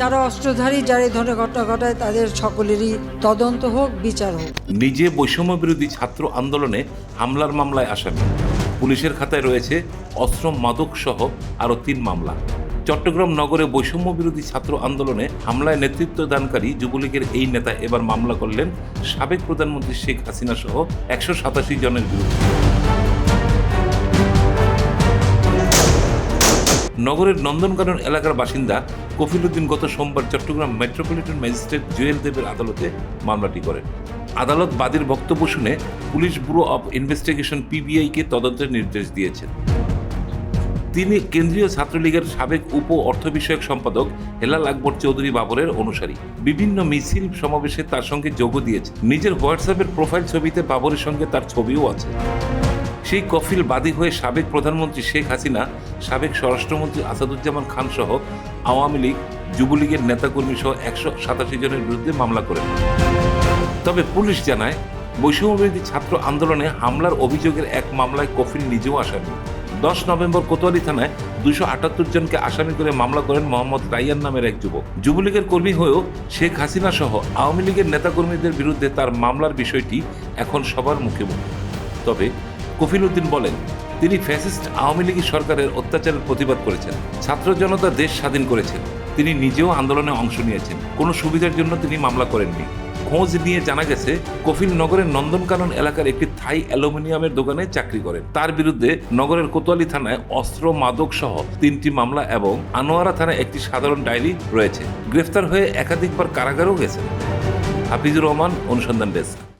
যারা অস্ত্রধারী যারা এই ধরনের ঘটনা ঘটায়, তাদের সকলেরই তদন্ত হোক, বিচার হোক। নিজে বৈষম্য বিরোধী ছাত্র আন্দোলনে হামলার মামলায় আসামি। পুলিশের খাতায় রয়েছে অস্ত্র মাদক সহ আরও তিন মামলা। চট্টগ্রাম নগরে বৈষম্য বিরোধী ছাত্র আন্দোলনে হামলায় নেতৃত্ব দানকারী যুবলীগের এই নেতা এবার মামলা করলেন সাবেক প্রধানমন্ত্রী শেখ হাসিনা সহ একশো সাতাশি জনের বিরুদ্ধে। নগরের নন্দনকানন এলাকার বাসিন্দা কফিলুদ্দিন গত সোমবার চট্টগ্রাম মেট্রোপলিটন ম্যাজিস্ট্রেট জুয়েল দেবের আদালতে মামলাটি করেন। আদালত বাদীর বক্তব্য শুনে পুলিশ ব্যুরো অব ইনভেস্টিগেশন পিবিআইকে তদন্তের নির্দেশ দিয়েছেন। তিনি কেন্দ্রীয় ছাত্রলীগের সাবেক উপ অর্থ বিষয়ক সম্পাদক হেলাল আকবর চৌধুরী বাবরের অনুসারী। বিভিন্ন মিছিল সমাবেশে তার সঙ্গে যোগ দিয়েছে নিজের হোয়াটসঅ্যাপের প্রোফাইল ছবিতে বাবরের সঙ্গে তার ছবিও আছে। সেই কফিল বাদী হয়ে সাবেক প্রধানমন্ত্রী শেখ হাসিনা, সাবেক স্বরাষ্ট্রমন্ত্রী আসাদুজ্জামান খান সহ আওয়ামী লীগ, যুবলীগের নেতাকর্মী সহ একশো সাতাশি জনের বিরুদ্ধে মামলা করেন তবে পুলিশ জানায়, বৈষম্যবিরোধী ছাত্র আন্দোলনে হামলার অভিযোগের এক মামলায় কফিল নিজেও আসামি দশ নভেম্বর কোতোয়ালি থানায় দুশো আটাত্তর জনকে আসামি করে মামলা করেন মোহাম্মদ রাইয়ান নামের এক যুবক। যুবলীগের কর্মী হয়েও শেখ হাসিনা সহ আওয়ামী লীগের নেতাকর্মীদের বিরুদ্ধে তার মামলার বিষয়টি এখন সবার মুখে মুখে। তবে কফিল উদ্দিন বলেন, তিনি ফ্যাসিস্ট আওয়ামী লীগ সরকারের অত্যাচারের প্রতিবাদ করেছেন। ছাত্র জনতা দেশ স্বাধীন করেছেন। তিনি নিজেও আন্দোলনে অংশ নিয়েছেন। কোনো সুবিধার জন্য তিনি মামলা করেননি। খোঁজ নিয়ে জানা গেছে, কফিল নগরের নন্দনকানন এলাকার একটি থাই অ্যালুমিনিয়ামের দোকানে চাকরি করেন। তার বিরুদ্ধে নগরের কোতোয়ালি থানায় অস্ত্র মাদক সহ তিনটি মামলা এবং আনোয়ারা থানায় একটি সাধারণ ডায়েরি রয়েছে। গ্রেফতার হয়ে একাধিকবার কারাগারও গেছেন। হাফিজুর রহমান, অনুসন্ধান ডেস্ক।